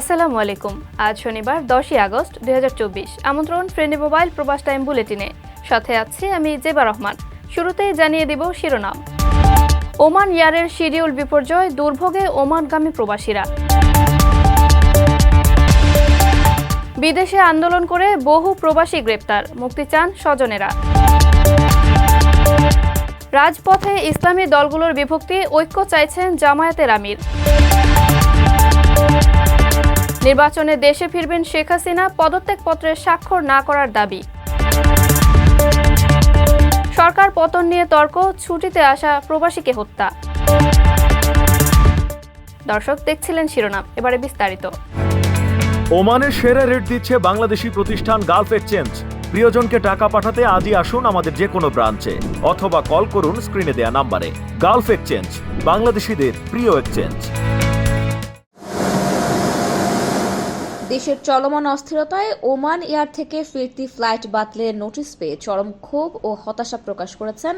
আসসালামু আলাইকুম। আজ শনিবার দশই আগস্ট দুই আমন্ত্রণ ফ্রেন্ডি মোবাইল প্রবাস টাইম বুলেটিনে। সাথে আছি আমি জেবা রহমান। শুরুতেই জানিয়ে দিব শিরোনাম। ওমান ইয়ারের শিডিউল বিপর্যয়, দুর্ভোগে ওমানগামী প্রবাসীরা। বিদেশে আন্দোলন করে বহু প্রবাসী গ্রেপ্তার, মুক্তি চান স্বজনেরা। রাজপথে ইসলামী দলগুলোর বিভক্তি, ঐক্য চাইছেন জামায়াতের আমির। নির্বাচনে দেশে ফিরবেন শেখ হাসিনা পদত্যাগপত্রে স্বাক্ষর না করার দাবি। সরকার পতন নিয়ে তর্ক, ছুটিতে আসা প্রবাসীকে হত্যা। দর্শক দেখছিলেন শিরোনাম, এবারে বিস্তারিত। ওমানের সেরা রেট দিচ্ছে বাংলাদেশি প্রতিষ্ঠান গালফ এক্সচেঞ্জ। প্রিয়জনকে টাকা পাঠাতে আজই আসুন আমাদের যে কোনো ব্রাঞ্চে, অথবা কল করুন স্ক্রিনে দেয়া নাম্বারে। গালফ এক্সচেঞ্জ, বাংলাদেশিদের প্রিয় এক্সচেঞ্জ। দেশের চলমান অস্থিরতায় ওমান এয়ার থেকে ফিরতি ফ্লাইট বাতিলের নোটিশ পেয়ে চরম ক্ষোভ ও হতাশা প্রকাশ করেছেন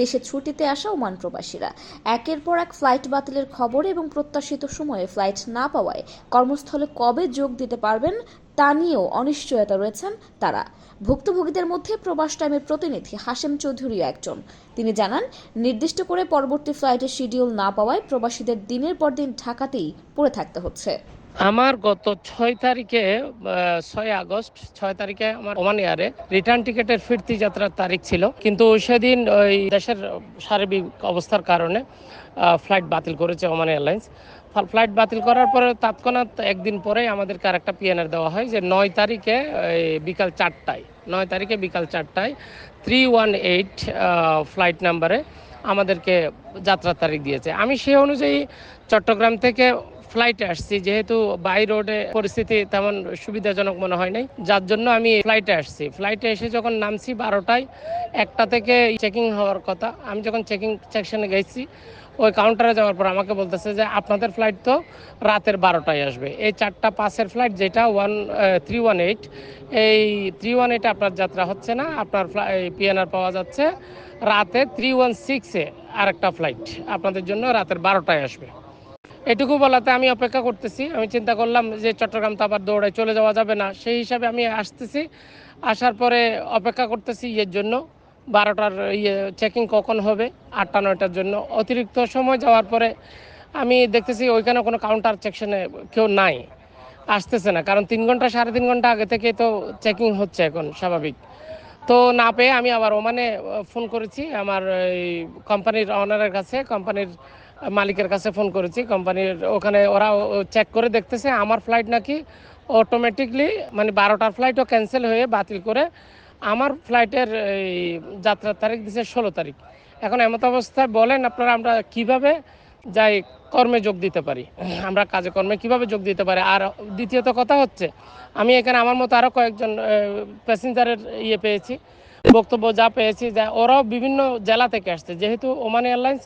দেশে ছুটিতে আসা ওমান প্রবাসীরা। একের পর এক ফ্লাইট বাতিলের খবর এবং প্রত্যাশিত সময়ে ফ্লাইট না পাওয়ায় কর্মস্থলে কবে যোগ দিতে পারবেন তা নিয়েও অনিশ্চয়তা রয়েছেন তারা। ভুক্তভোগীদের মধ্যে প্রবাস টাইমের প্রতিনিধি হাশেম চৌধুরী একজন। তিনি জানান, নির্দিষ্ট করে পরবর্তী ফ্লাইটের শিডিউল না পাওয়ায় প্রবাসীদের দিনের পর দিন ঢাকাতেই পড়ে থাকতে হচ্ছে। আমার গত ছয় তারিখে ছয় আগস্ট, ছয় তারিখে আমার ওমান এয়ারে রিটার্ন টিকেটের ফিরতি যাত্রার তারিখ ছিল। কিন্তু সেদিন ওই দেশের সার্বিক অবস্থার কারণে ফ্লাইট বাতিল করেছে ওমান এয়ারলাইন্স। ফ্লাইট বাতিল করার পরে তৎক্ষণাৎ একদিন পরেই আমাদেরকে আরেকটা পিএনআর দেওয়া হয় যে নয় তারিখে বিকাল চারটায়, নয় তারিখে বিকাল চারটায় থ্রি ওয়ান এইট ফ্লাইট নাম্বারে আমাদেরকে যাত্রার তারিখ দিয়েছে। আমি সেই অনুযায়ী চট্টগ্রাম থেকে ফ্লাইটে আসছি, যেহেতু বাই রোডে পরিস্থিতি তেমন সুবিধাজনক মনে হয় নাই। যার জন্য আমি ফ্লাইটে আসছি। ফ্লাইটে এসে যখন নামছি বারোটায়, একটা থেকে চেকিং হওয়ার কথা। আমি যখন চেকিং সেকশনে গেছি, ওই কাউন্টারে যাওয়ার পর আমাকে বলতেছে যে, আপনাদের ফ্লাইট তো রাতের বারোটায় আসবে। এই চারটা পাসের ফ্লাইট যেটা ওয়ান থ্রি ওয়ান এইট এই থ্রি ওয়ান এইটে আপনার যাত্রা হচ্ছে না। আপনার পিএনআর পাওয়া যাচ্ছে। রাতে থ্রি ওয়ান সিক্সে আরেকটা ফ্লাইট আপনাদের জন্য রাতের বারোটায় আসবে। এটুকু বলাতে আমি অপেক্ষা করতেছি। আমি চিন্তা করলাম যে চট্টগ্রাম তো আবার দৌড়ায় চলে যাওয়া যাবে না। সেই হিসাবে আমি আসতেছি। আসার পরে অপেক্ষা করতেছি ইয়ের জন্য। বারোটার ইয়ে চেকিং কখন হবে? আটটা, নয়টার জন্য। অতিরিক্ত সময় যাওয়ার পরে আমি দেখতেছি ওইখানে কোনো কাউন্টার সেকশনে কেউ নাই। আসতেছে না। কারণ তিন ঘণ্টা, সাড়ে তিন ঘণ্টা আগে থেকে তো চেকিং হচ্ছে এখন স্বাভাবিক। তো না পেয়ে আমি আবার ওমানে ফোন করেছি আমার এই কোম্পানির অনারের কাছে। কোম্পানির মালিকের কাছে ফোন করেছি কোম্পানির, ওখানে ওরা চেক করে দেখতেছে আমার ফ্লাইট নাকি অটোমেটিকলি মানে বারোটার ফ্লাইটও ক্যান্সেল হয়ে বাতিল করে আমার ফ্লাইটের এই যাত্রার তারিখ দিচ্ছে ষোলো তারিখ। এখন এমত অবস্থায় বলেন আপনারা আমরা কীভাবে যাই কর্মে যোগ দিতে পারি? আমরা কাজে কর্মে কীভাবে যোগ দিতে পারি? আর দ্বিতীয়ত কথা হচ্ছে, আমি এখানে আমার মতো আরও কয়েকজন প্যাসেঞ্জারের ইয়ে পেয়েছি, বক্তব্য যা পেয়েছি যা ওরাও বিভিন্ন জেলা থেকে আসছে। যেহেতু ওমান এয়ারলাইন্স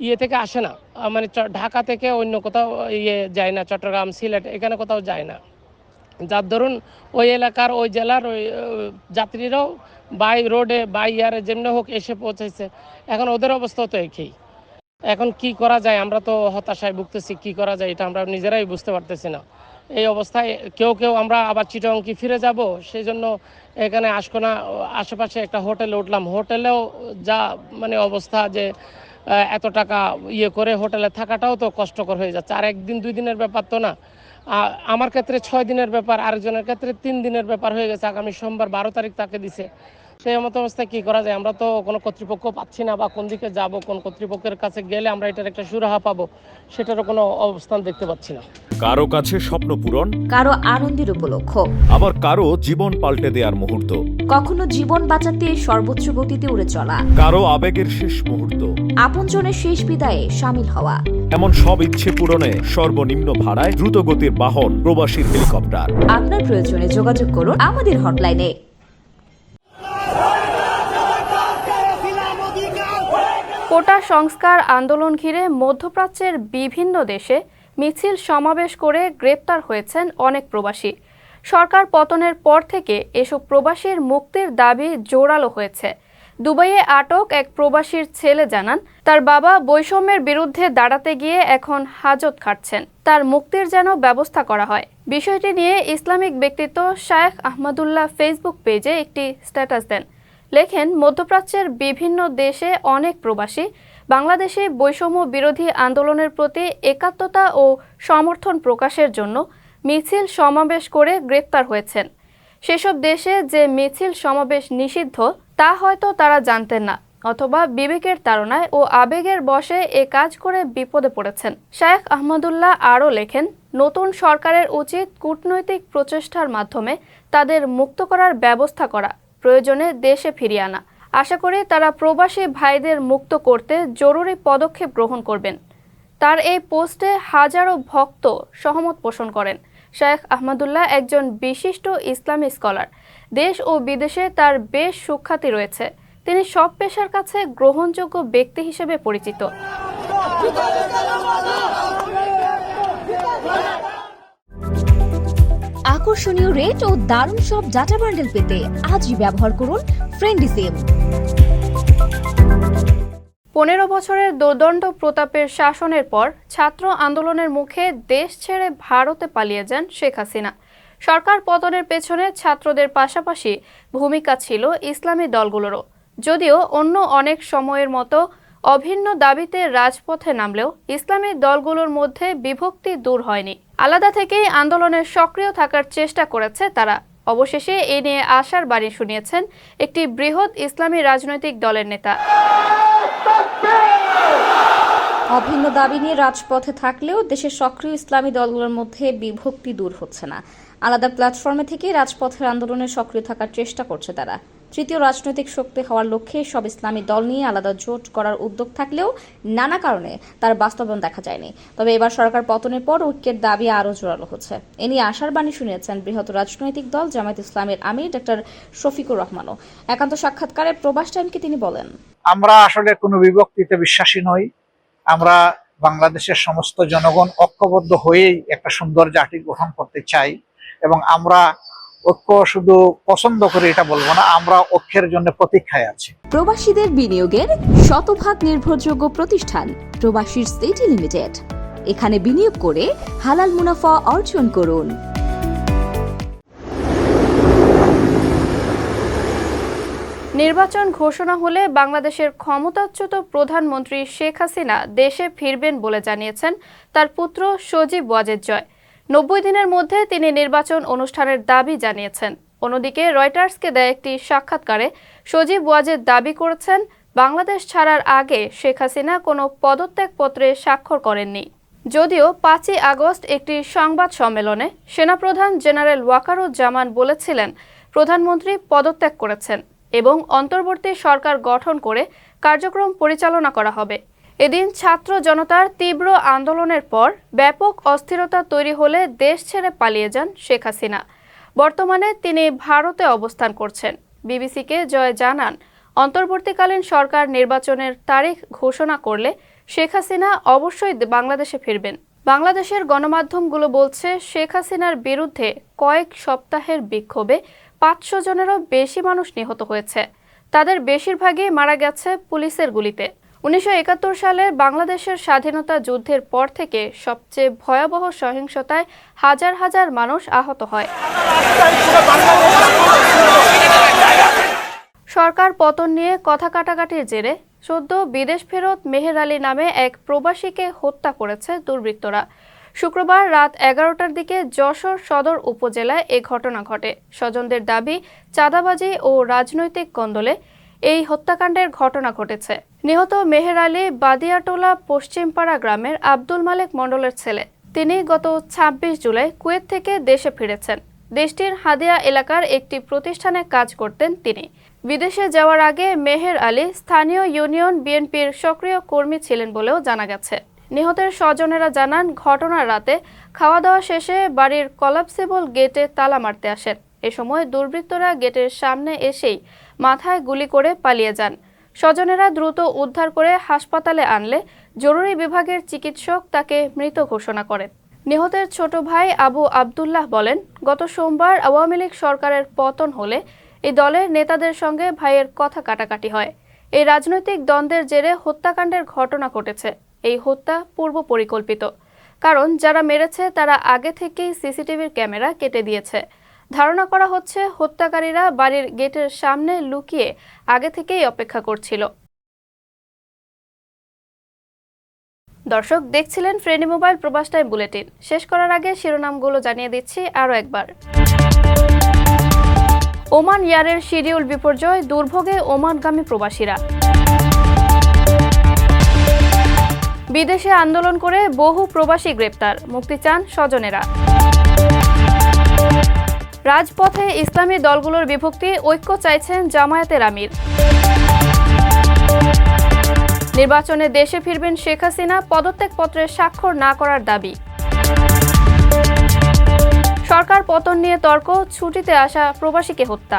ইয়ে থেকে আসে না। মানে ঢাকা থেকে অন্য কোথাও ইয়ে যায় না, চট্টগ্রাম, সিলেট, এখানে কোথাও যায় না। যার ধরুন ওই এলাকার, ওই জেলার, ওই যাত্রীরাও বাই রোডে, বাই ইয়ারে যেমনি হোক এসে পৌঁছেছে এখন ওদের অবস্থাও তো একই। এখন কি করা যায়? আমরা তো হতাশায় ভুগতেছি, কি করা যায়? এটা আমরা নিজেরাই বুঝতে পারতেছি না। এই অবস্থায় কেউ কেউ আমরা আবার চিটং কি ফিরে যাব সেই জন্য এখানে আশকোনা আশেপাশে একটা হোটেলে উঠলাম। হোটেলেও যা মানে অবস্থা যে এত টাকা ইয়ে করে হোটেলে থাকাটাও তো কষ্টকর হয়ে যাচ্ছে। আর একদিন, দুই দিনের ব্যাপার তো না। আমার ক্ষেত্রে ছয় দিনের ব্যাপার, আরেকজনের ক্ষেত্রে তিন দিনের ব্যাপার হয়ে গেছে। আগামী সোমবার বারো তারিখ তাকে দিছে। সেই মতো অবস্থায় কি করা যায়? আমরা তো কোনো কর্তৃপক্ষ পাচ্ছি না বা কোন দিকে যাব কোন কর্তৃপক্ষের কাছে গেলে আমরা এটার একটা সুরাহা পাবো সেটারও কোনো অবস্থান দেখতে পাচ্ছি না। কারও কাছে স্বপ্ন পূরণ কারও আনন্দের উপলক্ষ। আবার কারও জীবন পাল্টে দেওয়ার মুহূর্ত। কখনো জীবন বাঁচাতে সর্বোচ্চ গতিতে উড়ে চলা। কারও আবেগের শেষ মুহূর্ত। আপনজনের শেষ বিদায়ে সামিল হওয়া। এমন সব ইচ্ছে পূরণে সর্বনিম্ন ভাড়ায় দ্রুতগতির বাহন প্রবাসীর হেলিকপ্টার। আপনার প্রয়োজনে যোগাযোগ করুন আমাদের হটলাইনে। কোটা সংস্কার আন্দোলন ঘিরে মধ্যপ্রাচ্যের বিভিন্ন দেশে মিছিল সমাবেশ করে গ্রেপ্তার হয়েছেন অনেক প্রবাসী। সরকার পতনের পর থেকে এসব প্রবাসীর মুক্তির দাবি জোরালো হয়েছে। দুবাইয়ে আটক এক প্রবাসীর ছেলে জানান, তার বাবা বৈষম্যের বিরুদ্ধে দাঁড়াতে গিয়ে এখন হাজত খাটছেন। তার মুক্তির যেন ব্যবস্থা করা হয়। বিষয়টি নিয়ে ইসলামিক ব্যক্তিত্ব শায়েখ আহমদুল্লাহ ফেসবুক পেজে একটি স্ট্যাটাস দেন। লেখেন, মধ্যপ্রাচ্যের বিভিন্ন দেশে অনেক প্রবাসী, বাংলাদেশে বৈষম্য বিরোধী আন্দোলনের প্রতি একাত্মতা ও সমর্থন প্রকাশের জন্য মিছিল সমাবেশ করে গ্রেপ্তার হয়েছেন। সেসব দেশে যে মিছিল সমাবেশ নিষিদ্ধ, তা হয়তো তারা জানতেন না অথবা বিবেকের তাড়নায় ও আবেগের বশে এ কাজ করে বিপদে পড়েছেন। শায়েখ আহমদুল্লাহ আরও লেখেন, নতুন সরকারের উচিত কূটনৈতিক প্রচেষ্টার মাধ্যমে তাদের মুক্ত করার ব্যবস্থা করা। প্রয়োজনে দেশে ফিরিয়ে আনা। আশা করি তারা প্রবাসী ভাইদের মুক্ত করতে জরুরি পদক্ষেপ গ্রহণ করবেন। তার এই পোস্টে হাজারো ভক্ত সহমত পোষণ করেন। শায়েখ আহমদুল্লাহ একজন বিশিষ্ট ইসলামী স্কলার। দেশ ও বিদেশে তার বেশ সুখ্যাতি রয়েছে। তিনি সব পেশার কাছে গ্রহণযোগ্য ব্যক্তি হিসেবে পরিচিত। আকর্ষণীয় রেট ও দারুণ সব ডাটা বান্ডেল পেতে আজই ব্যবহার করুন ফ্রেন্ডি সিম পনেরো বছরের দুর্দণ্ড প্রতাপের শাসনের পর ছাত্র আন্দোলনের মুখে দেশ ছেড়ে ভারতে পালিয়ে যান শেখ হাসিনা। সরকার পতনের পেছনে ছাত্রদের পাশাপাশি ভূমিকা ছিল ইসলামী দলগুলোরও। যদিও অন্য অনেক সময়ের মতো অভিন্ন দাবিতে রাজপথে নামলেও ইসলামী দলগুলোর মধ্যে বিভক্তি দূর হয়নি। আলাদা থেকেই আন্দোলনে সক্রিয় থাকার চেষ্টা করেছে তারা। অবশেষে এ নিয়ে আশার বাণী শুনিয়েছেন একটি বৃহৎ ইসলামী রাজনৈতিক দলের নেতা। অভিন্ন দাবি নিয়ে রাজপথে থাকলেও দেশের সক্রিয় ইসলামী দলগুলোর মধ্যে বিভক্তি দূর হচ্ছে না। আলাদা প্ল্যাটফর্মে থেকে রাজপথের আন্দোলনে সক্রিয় থাকার চেষ্টা করছে তারা। তৃতীয় রাজনৈতিক শক্তি হওয়ার লক্ষ্যে সব ইসলামী দল নিয়ে আলাদা জোট করার উদ্যোগ থাকলেও নানা কারণে তার বাস্তবায়ন দেখা যায়নি। তবে এবার সরকার পতনের পর ঐক্যের দাবি আরও জোরালো হচ্ছে। এ নিয়ে আশার বাণী শুনিয়েছেন বৃহৎ রাজনৈতিক দল জামায়াত ইসলামের আমির ডক্টর শফিকুর রহমানও। একান্ত সাক্ষাৎকারে প্রবাস টাইমকে তিনি বলেন, আমরা আসলে কোনো বিভক্তিতে বিশ্বাসী নই। আমরা বাংলাদেশের সমস্ত জনগণ ঐক্যবদ্ধ হয়েই একটা সুন্দর জাতি গঠন করতে চাই এবং আমরা ঐক্য শুধু পছন্দ করি এটা বলব না আমরা ঐক্যের জন্য প্রতীক্ষায় আছি। প্রবাসীদের বিনিয়োগের শতভাগ নির্ভরযোগ্য প্রতিষ্ঠান প্রবাসীর সিটি লিমিটেড। এখানে বিনিয়োগ করে হালাল মুনাফা অর্জন করুন। নির্বাচন ঘোষণা হলে বাংলাদেশের ক্ষমতাচ্যুত প্রধানমন্ত্রী শেখ হাসিনা দেশে ফিরবেন বলে জানিয়েছেন তার পুত্র সজীব ওয়াজেদ জয়। নব্বই দিনের মধ্যে তিনি নির্বাচন অনুষ্ঠানের দাবি জানিয়েছেন। অন্যদিকে রয়টার্সকে দেয় একটি সাক্ষাৎকারে সজীব ওয়াজেদ দাবি করেছেন, বাংলাদেশ ছাড়ার আগে শেখ হাসিনা কোনো পদত্যাগপত্রে স্বাক্ষর করেননি। যদিও পাঁচই আগস্ট একটি সংবাদ সম্মেলনে সেনাপ্রধান জেনারেল ওয়াকারুজ্জামান বলেছিলেন, প্রধানমন্ত্রী পদত্যাগ করেছেন এবং অন্তর্বর্তী সরকার গঠন করে কার্যক্রম পরিচালনা করা হবে। এদিন ছাত্র জনতার তীব্র আন্দোলনের পর ব্যাপক অস্থিরতা তৈরি হলে দেশ ছেড়ে পালিয়ে যান শেখ হাসিনা। বর্তমানে তিনি ভারতে অবস্থান করছেন। বিবিসিকে জয় জানান, অন্তর্বর্তীকালীন সরকার নির্বাচনের তারিখ ঘোষণা করলে শেখ হাসিনা অবশ্যই বাংলাদেশে ফিরবেন। বাংলাদেশের গণমাধ্যমগুলো বলছে, শেখ হাসিনার বিরুদ্ধে কয়েক সপ্তাহের বিক্ষোভে পাঁচশো জনেরও বেশি মানুষ নিহত হয়েছে। তাদের বেশিরভাগই মারা গেছে পুলিশের গুলিতে। উনিশশো একাত্তর সালে বাংলাদেশের স্বাধীনতা যুদ্ধের পর থেকে সবচেয়ে ভয়াবহ সহিংসতায় হাজার হাজার মানুষ আহত হয়। সরকার পতন নিয়ে কথা কাটাকাটির জেরে সদ্য বিদেশ ফেরত মেহের আলী নামে এক প্রবাসীকে হত্যা করেছে দুর্বৃত্তরা। শুক্রবার রাত এগারোটার দিকে যশোর সদর উপজেলায় এ ঘটনা ঘটে। স্বজনদের দাবি, চাঁদাবাজি ও রাজনৈতিক কন্দলে এই হত্যাকাণ্ডের ঘটনা ঘটেছে। নিহত মেহের আলী বাদিয়াটোলা পশ্চিমপাড়া গ্রামের আব্দুল মালেক মণ্ডলের ছেলে। তিনি গত ২৬ জুলাই কুয়েত থেকে দেশে ফিরেছেন। দেশটির হাদিয়া এলাকার একটি প্রতিষ্ঠানে কাজ করতেন তিনি। বিদেশে যাওয়ার আগে মেহের আলী স্থানীয় ইউনিয়ন বিএনপির সক্রিয় কর্মী ছিলেন বলেও জানা গেছে। নিহতের স্বজনেরা জানান, ঘটনার রাতে খাওয়া দাওয়া শেষে বাড়ির কলাপসিবল গেটে তালা মারতে আসেন। এ সময় দুর্বৃত্তরা গেটের সামনে এসেই মাথায় গুলি করে পালিয়ে যান। স্বজনেরা দ্রুত উদ্ধার করে হাসপাতালে আনলে জরুরি বিভাগের চিকিৎসক তাকে মৃত ঘোষণা করেন। নিহতের ছোট ভাই আবু আবদুল্লাহ বলেন, গত সোমবার আওয়ামী লীগ সরকারের পতন হলে এই দলের নেতাদের সঙ্গে ভাইয়ের কথা কাটাকাটি হয়। এই রাজনৈতিক দ্বন্দ্বের জেরে হত্যাকাণ্ডের ঘটনা ঘটেছে। এই হত্যা পূর্ব পরিকল্পিত। কারণ যারা মেরেছে তারা আগে থেকেই সিসিটিভির ক্যামেরা কেটে দিয়েছে। ধারণা করা হচ্ছে হত্যাকারীরা বাড়ির গেটের সামনে লুকিয়ে আগে থেকেই অপেক্ষা করছিল। দর্শক, দেখছিলেন ফ্রেন্ডি মোবাইল, প্রবাস টাইম বুলেটিন। শেষ করার আগে শিরোনামগুলো জানিয়ে দিচ্ছি আরও একবার। ওমান ইয়ারের শিডিউল বিপর্যয়, দুর্ভোগে ওমানগামী প্রবাসীরা। বিদেশে আন্দোলন করে বহু প্রবাসী গ্রেপ্তার, মুক্তি চান স্বজনেরা। রাজপথে ইসলামী দলগুলোর বিভক্তি ঐক্য চাইছেন জামায়াতের আমির। নির্বাচনে দেশে ফিরবেন শেখ হাসিনা পদত্যাগপত্রে স্বাক্ষর না করার দাবি। সরকার পতন নিয়ে তর্ক, ছুটিতে আসা প্রবাসীকে হত্যা।